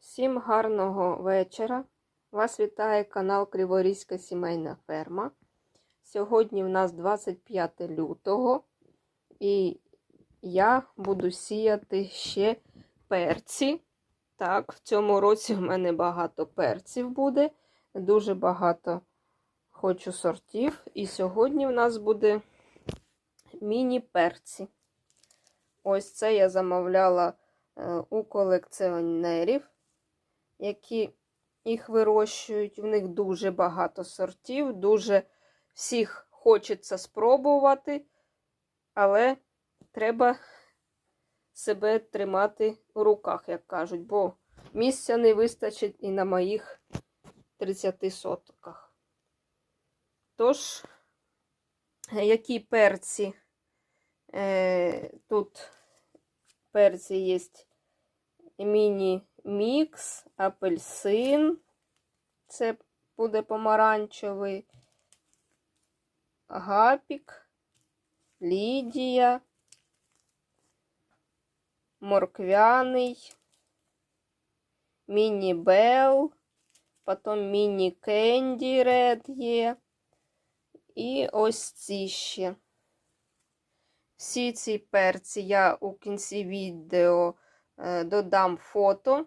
Всім гарного вечора. Вас вітає канал Криворізька сімейна ферма. Сьогодні в нас 25 лютого, і я буду сіяти ще перці. Так, в цьому році в мене багато перців буде, дуже багато хочу сортів. І сьогодні в нас буде міні-перці. Ось це я замовляла е, у колекціонерів, які їх вирощують. В них дуже багато сортів, дуже всіх хочеться спробувати, але треба себе тримати у руках, як кажуть, бо місця не вистачить і на моїх 30 сотках. Тож, які перці? Е, Тут перці є міні-мікс, апельсин, це буде помаранчевий, гапік, лідія, морквяний, міні-бел, потім міні-кенді ред є. І ось ці ще. Всі ці перці я у кінці відео додам фото,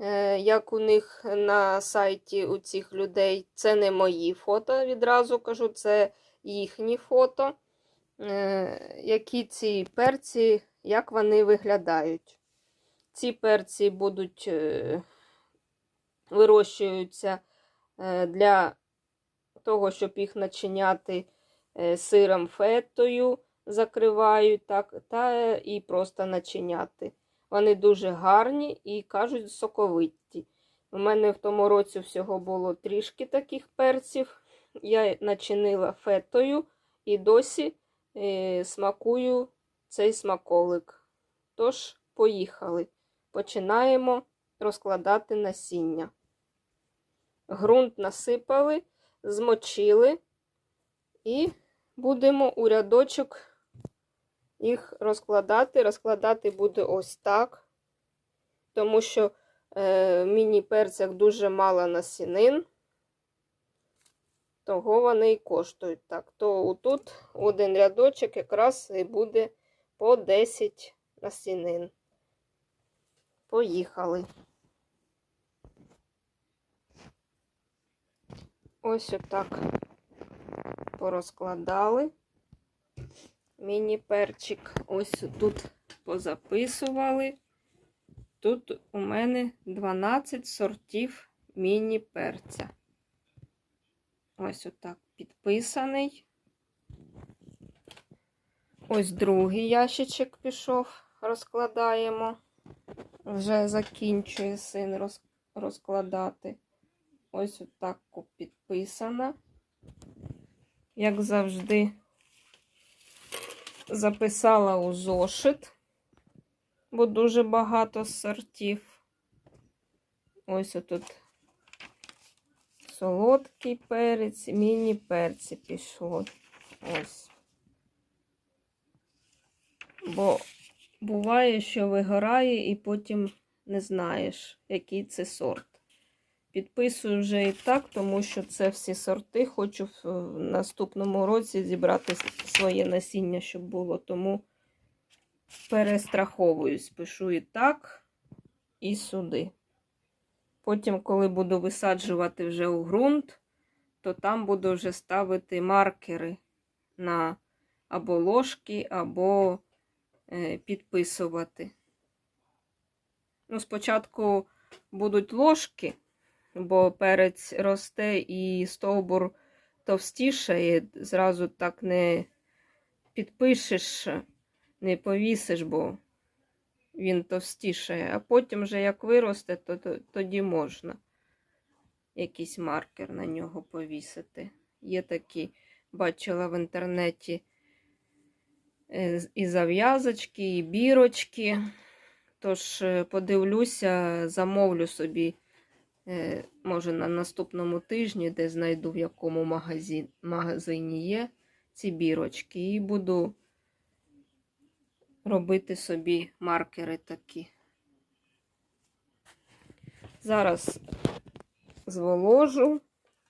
е, як у них на сайті у цих людей. Це не мої фото, відразу кажу, це їхні фото. Е, які ці перці, як вони виглядають. Ці перці будуть вирощуються для того, щоб їх начиняти сиром фетою закриваю так, та і просто начиняти. Вони дуже гарні і кажуть соковиті. У мене в тому році всього було трішки таких перців. Я начинила фетою і досі е, смакую цей смаколик. Тож, поїхали. Починаємо розкладати насіння. Грунт насипали, змочили і будемо у рядочок їх розкладати. Розкладати буде ось так, тому що е, міні-перцях дуже мало насінин, того вони і коштують так. То тут один рядочок якраз і буде по 10 насінин. Поїхали. Ось отак порозкладали міні-перчик. Ось тут позаписували. Тут у мене 12 сортів міні-перця. Ось отак підписаний. Ось другий ящичок пішов, розкладаємо. Вже закінчує син роз, розкладати. Ось отак підписана. Як завжди, записала у зошит, бо дуже багато сортів. Ось отут солодкий перець, міні-перці пішло. Ось. Бо буває, що вигорає і потім не знаєш, який це сорт. Підписую вже і так, тому що це всі сорти. Хочу в наступному році зібрати своє насіння, щоб було. Тому перестраховуюсь, пишу і так, і сюди. Потім, коли буду висаджувати вже у ґрунт, то там буду вже ставити маркери на або ложки, або е, підписувати. Ну, Спочатку будуть ложки бо перець росте і стовбур товстішає, зразу так не підпишеш, не повісиш, бо він товстішає. А потім, вже як виросте, то, то тоді можна якийсь маркер на нього повісити. Є такі, бачила в інтернеті е, і зав'язочки, і бірочки. Тож, е, подивлюся, замовлю собі може, на наступному тижні, де знайду в якому магазин, магазині є ці бірочки, і буду робити собі маркери такі. Зараз зволожу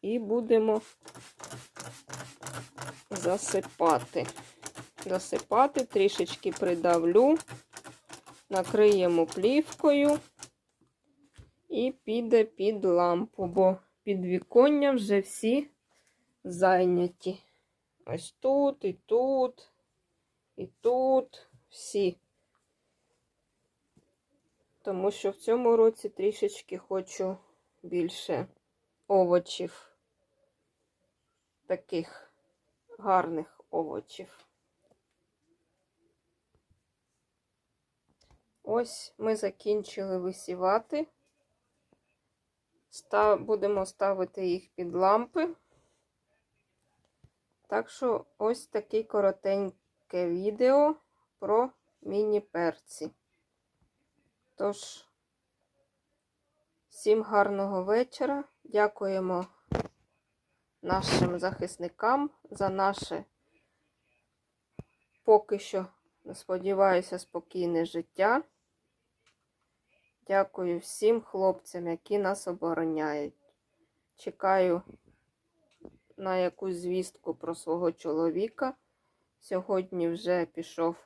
і будемо засипати. Засипати, трішечки придавлю, накриємо плівкою і піде під лампу, бо підвіконня вже всі зайняті. Ось тут, і тут, і тут всі. Тому що в цьому році трішечки хочу більше овочів. Таких гарних овочів. Ось ми закінчили висівати. Став, будемо ставити їх під лампи. Так що ось таке коротеньке відео про міні-перці. Тож, всім гарного вечора. Дякуємо нашим захисникам за наше поки що, сподіваюся, спокійне життя. Дякую всім хлопцям, які нас обороняють. Чекаю на якусь звістку про свого чоловіка. Сьогодні вже пішов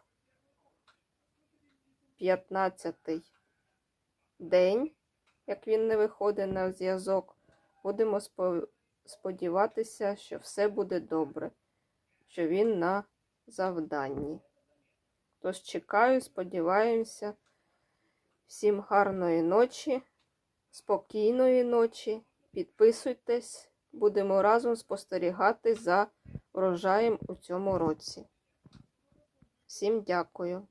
15-й день, як він не виходить на зв'язок. Будемо сподіватися, що все буде добре, що він на завданні. Тож чекаю, сподіваємося. Всім гарної ночі, спокійної ночі. Підписуйтесь, будемо разом спостерігати за врожаєм у цьому році. Всім дякую.